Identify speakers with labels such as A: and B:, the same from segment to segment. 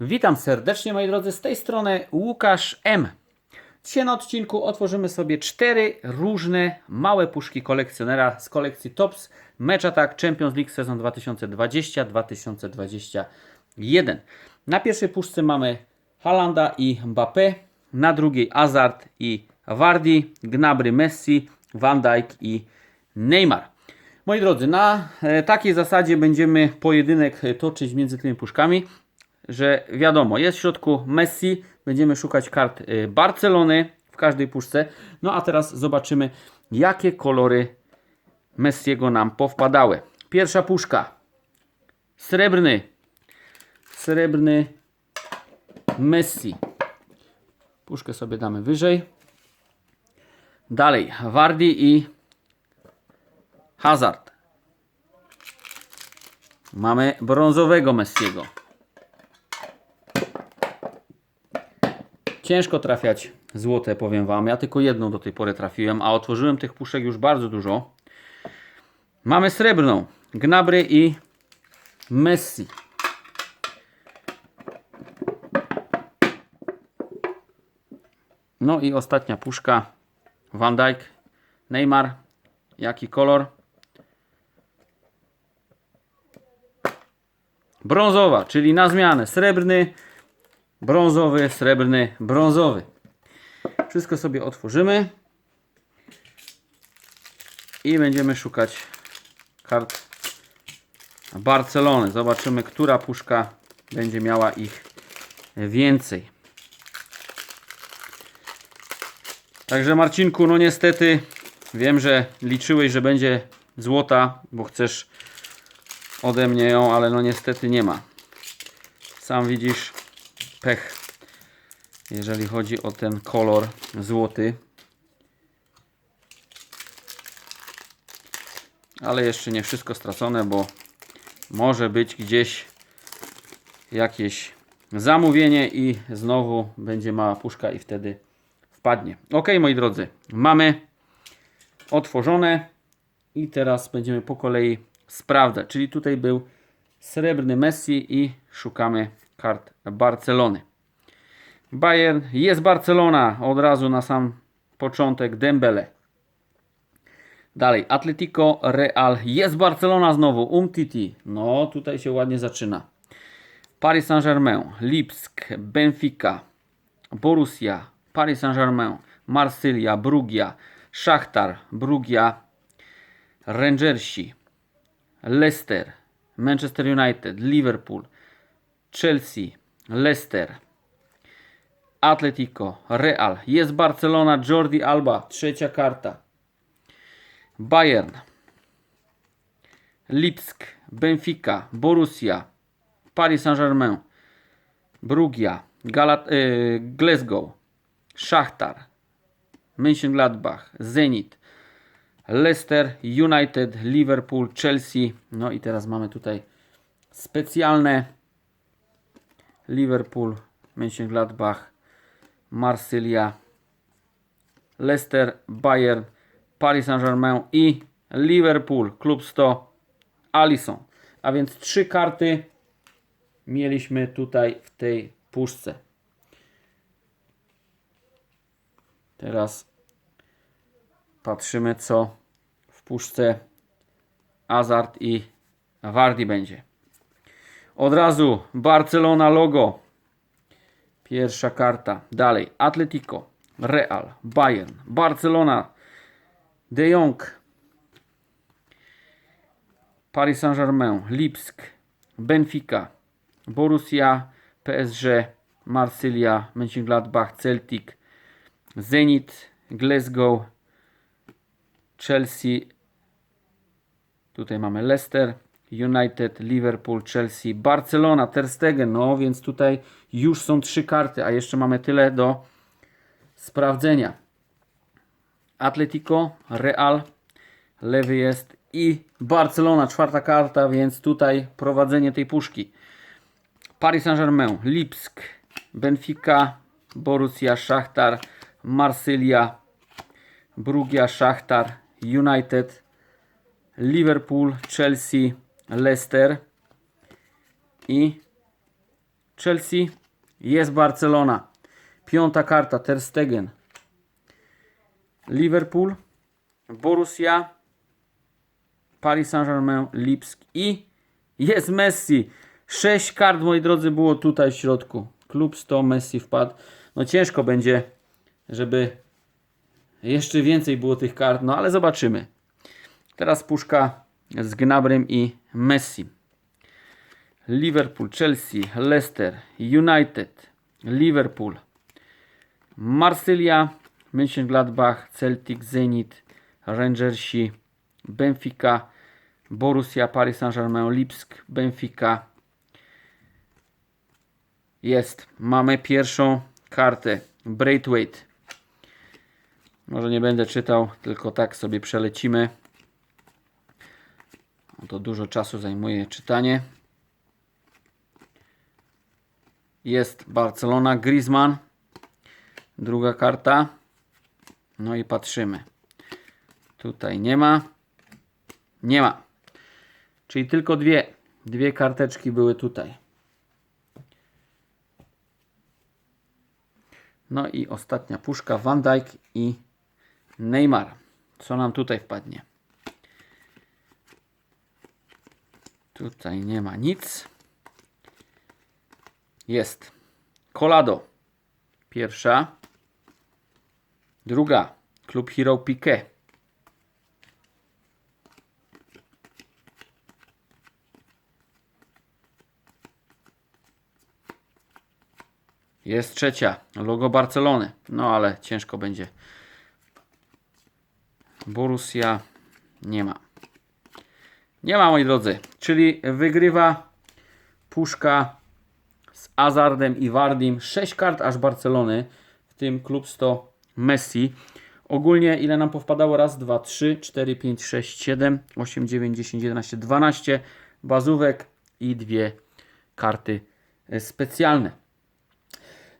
A: Witam serdecznie moi drodzy, z tej strony Łukasz M. Dzisiaj na odcinku otworzymy sobie cztery różne małe puszki kolekcjonera z kolekcji Tops Match Attack Champions League sezon 2020-2021. Na pierwszej puszce mamy Halanda i Mbappé, na drugiej Hazard i Vardy, Gnabry, Messi, Van Dijk i Neymar. Moi drodzy, na e, takiej zasadzie będziemy pojedynek e, toczyć między tymi puszkami, że wiadomo, jest w środku Messi, będziemy szukać kart e, Barcelony w każdej puszce. No a teraz zobaczymy, jakie kolory Messiego nam powpadały. Pierwsza puszka. Srebrny. Srebrny Messi. Puszkę sobie damy wyżej. Dalej, Wardy i Hazard. Mamy brązowego Messiego. Ciężko trafiać złote, powiem Wam. Ja tylko jedną do tej pory trafiłem, a otworzyłem tych puszek już bardzo dużo. Mamy srebrną. Gnabry i Messi. No i ostatnia puszka. Van Dijk, Neymar. Jaki kolor? Brązowa, czyli na zmianę. Srebrny, brązowy, srebrny, brązowy. Wszystko sobie otworzymy. I będziemy szukać kart Barcelony. Zobaczymy, która puszka będzie miała ich więcej. Także Marcinku, no niestety wiem, że liczyłeś, że będzie złota, bo chcesz ode mnie ją, ale no niestety nie ma. Sam widzisz pech, jeżeli chodzi o ten kolor złoty. Ale jeszcze nie wszystko stracone, bo może być gdzieś jakieś zamówienie i znowu będzie mała puszka i wtedy wpadnie. Ok, moi drodzy, mamy otworzone i teraz będziemy po kolei sprawdzać. Czyli tutaj był srebrny Messi i szukamy kart Barcelony. Bayern jest Barcelona od razu na sam początek Dembele. Dalej Atletico Real jest Barcelona znowu Umtiti. No tutaj się ładnie zaczyna. Paris Saint-Germain, Lipsk, Benfica, Borussia, Paris Saint-Germain, Marsylia, Brugia, Szachtar, Brugia, Rangersi, Leicester, Manchester United, Liverpool, Chelsea, Leicester, Atletico, Real, jest Barcelona, Jordi Alba, trzecia karta, Bayern, Lipsk, Benfica, Borussia, Paris Saint-Germain, Brugia, Galat y, Glasgow, Szachtar, Mönchengladbach, Zenit, Leicester, United, Liverpool, Chelsea. No i teraz mamy tutaj specjalne Liverpool, Mönchengladbach, Marsylia, Leicester, Bayern, Paris Saint-Germain i Liverpool, klub 100, Alisson. A więc trzy karty mieliśmy tutaj w tej puszce. Teraz patrzymy, co w puszce Hazard i Wardy będzie. Od razu Barcelona logo. Pierwsza karta. Dalej Atletico, Real, Bayern, Barcelona, De Jong, Paris Saint-Germain, Lipsk, Benfica, Borussia, PSG, Marsylia, Mönchengladbach, Celtic, Zenit, Glasgow, Chelsea, tutaj mamy Leicester, United, Liverpool, Chelsea, Barcelona, Ter Stegen, no więc tutaj już są trzy karty, a jeszcze mamy tyle do sprawdzenia. Atletico, Real, lewy jest i Barcelona, czwarta karta, więc tutaj prowadzenie tej puszki. Paris Saint-Germain, Lipsk, Benfica, Borussia, Szachtar, Marsylia, Brugia, Szachtar, United, Liverpool, Chelsea, Leicester i Chelsea, jest Barcelona. Piąta karta Ter Stegen. Liverpool, Borussia, Paris Saint-Germain, Lipsk i jest Messi. Sześć kart, moi drodzy, było tutaj w środku. Klub 100, Messi wpadł. No ciężko będzie, żeby jeszcze więcej było tych kart, no ale zobaczymy. Teraz puszka z Gnabrem i Messi. Liverpool, Chelsea, Leicester, United, Liverpool, Marsylia, Mönchengladbach, Celtic, Zenit, Rangersi, Benfica, Borussia, Paris Saint-Germain, Lipsk, Benfica. Jest. Mamy pierwszą kartę. Braithwaite. Może nie będę czytał, tylko tak sobie przelecimy. Dużo czasu zajmuje czytanie. Jest Barcelona, Griezmann. Druga karta. No i patrzymy. Tutaj nie ma. Nie ma. Czyli tylko dwie. Dwie karteczki były tutaj. No i ostatnia puszka Van Dijk i Neymar. Co nam tutaj wpadnie? Tutaj nie ma nic. Jest Colado. Pierwsza. Druga. Klub Hero Piquet. Jest trzecia. Logo Barcelony. No ale ciężko będzie. Borussia nie ma. Nie ma, moi drodzy. Czyli wygrywa puszka z Azardem i Wardim. 6 kart aż Barcelony, w tym klub 100 Messi. Ogólnie ile nam powpadało? Raz, dwa, trzy, cztery, pięć, sześć, siedem, osiem, dziewięć, dziesięć, jedenaście, dwanaście bazówek i dwie karty e, specjalne.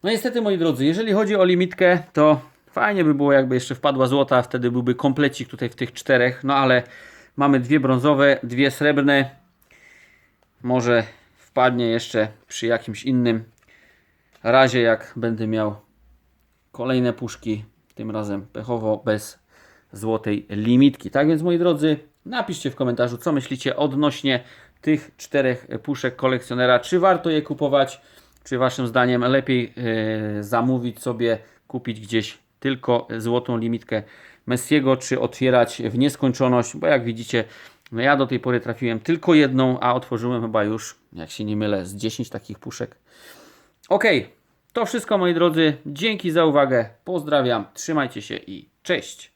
A: No niestety, moi drodzy, jeżeli chodzi o limitkę, to fajnie by było, jakby jeszcze wpadła złota, wtedy byłby komplecik tutaj w tych czterech, no ale mamy dwie brązowe, dwie srebrne. Może wpadnie jeszcze przy jakimś innym razie, jak będę miał kolejne puszki, tym razem pechowo bez złotej limitki. Tak więc, moi drodzy, napiszcie w komentarzu, co myślicie odnośnie tych czterech puszek kolekcjonera. Czy warto je kupować? Czy waszym zdaniem lepiej e, zamówić sobie, kupić gdzieś tylko złotą limitkę Messiego, czy otwierać w nieskończoność? Bo jak widzicie, no ja do tej pory trafiłem tylko jedną, a otworzyłem chyba już, jak się nie mylę, z 10 takich puszek. Ok, to wszystko moi drodzy. Dzięki za uwagę. Pozdrawiam, trzymajcie się i cześć.